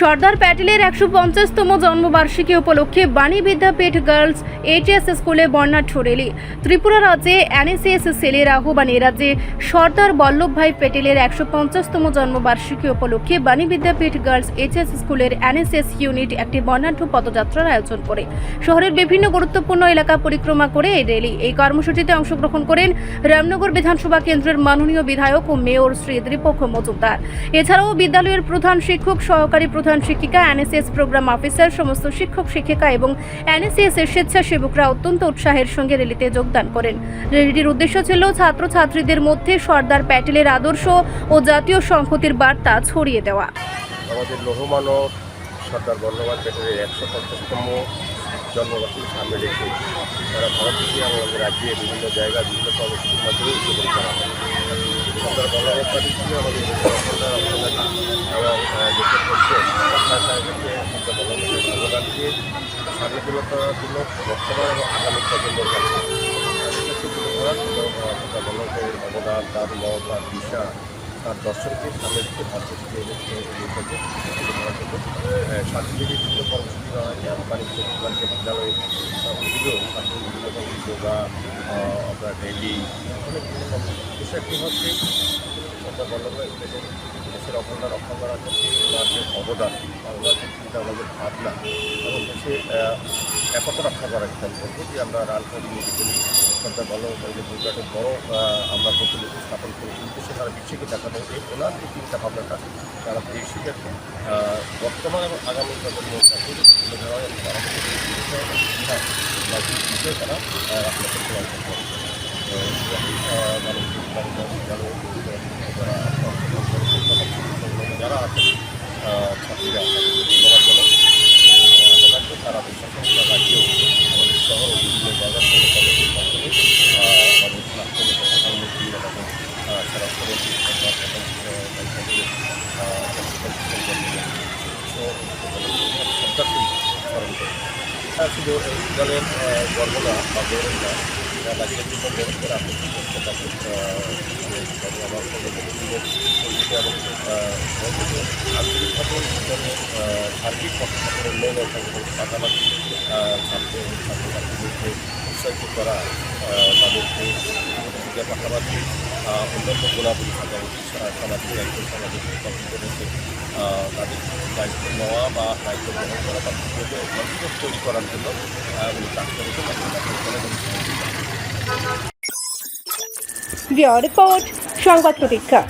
সর্দার প্যাটেলের একশো পঞ্চাশতম জন্মবার্ষিকী উপলক্ষে বাণী বিদ্যাপীঠ গার্লস এইচএস স্কুলে বর্ণাঢ্য রেলি। ত্রিপুরা রাজ্যে এনএসএস সেলের আহ্বানে রাজ্যে সর্দার বল্লভভাই প্যাটেলের একশো পঞ্চাশতম জন্মবার্ষিকী উপলক্ষে বাণী বিদ্যাপীঠ গার্লস এইচএস স্কুলের এনএসএস ইউনিট একটি বর্ণাঢ্য পদযাত্রার আয়োজন করে। শহরের বিভিন্ন গুরুত্বপূর্ণ এলাকা পরিক্রমা করে এই র্যালি এই কর্মসূচিতে অংশগ্রহণ করেন রামনগর বিধানসভা কেন্দ্রের মাননীয় বিধায়ক ও মেয়র শ্রী দীপক মজুমদার। এছাড়াও বিদ্যালয়ের প্রধান শিক্ষক, সহকারী প্রধান শিক্ষিকা এনএসএস প্রোগ্রাম অফিসার সমস্ত শিক্ষক, শিক্ষিকা এবং এনএসএস এর স্বেচ্ছাসেবকরা অত্যন্ত উৎসাহের সঙ্গে র্যালিতে যোগদান করেন। র্যালিটির উদ্দেশ্য ছিল ছাত্রছাত্রীদের মধ্যে সর্দার প্যাটেলের আদর্শ ও জাতীয় সংহতির বার্তা ছড়িয়ে দেওয়া। আমাদের লৌহমানব সর্দার বল্লভভাই প্যাটেলের একশো পঞ্চাশতম জন্মবার্ষিকী সামনে রেখে তারা ভারতবর্ষে এবং আমাদের রাজ্যে বিভিন্ন জায়গায় বিভিন্ন কর্মসূচির মাধ্যমে উদযাপন করা হয়। সর্দার বল্লভভাই প্যাটেল ছিল আমাদের আহ, দেশের পক্ষে সরকার সাহেবকে অবদান দিয়ে স্বাধীনতার জন্য বর্তমান এবং আগামী প্রজন্মের কাছে অবদান তার মত তার দিশা তার দর্শনকে সামনে হয় আপনার র্যালি অনেক বিভিন্ন কর্মসূচি বিষয় একটি হচ্ছে সর্দার বল্লভভাই প্যাটেল দেশের অখণ্ডার অখণ্ড রাখতে ওনার যে অবদান বা ওনার যে চিন্তা যে ভাবনা এবং দেশে একতা রক্ষা করার খেয়াল করব যে আমরা রান করি নীতি করি সরকার ভালো যে বড় আমরা প্রতিনিধি স্থাপন করি উদ্দেশ্যে তারা বিশ্বকে দেখানো এই ওনার যে চিন্তা ভাবনাটা তারা দেশকে বর্তমান এবং আগামী প্রজন্মের কাছে তুলে ধরা এবং তারা যে বিষয় যে তারা আহ, রাখতে চেষ্টা সরকারকে স্মরণ করে। শুধু এই দলের আহ, বা গৌরব রাজ্যের জন্য গৌরব করে আপনি আমার কর্মীদের এবং আন্তরিকভাবে জীবনে সার্বিক পক্ষের উন্নয়নের সঙ্গে পাশাপাশি ছাত্র ছাত্রছাত্রীদেরকে উৎসাহিত করা তাদেরকে পাশাপাশি অন্যান্য গুণাবলী থাকা উচিত সামাজিক দায়িত্ব, সামাজিক রেখে তাদের দায়িত্ব নেওয়া বা দায়িত্ব গ্রহণ করা বা কীভাবে তৈরি করার জন্য উনি কাজ করেছেন এবং রিপোর্ট, সংবাদ প্রতীক্ষা।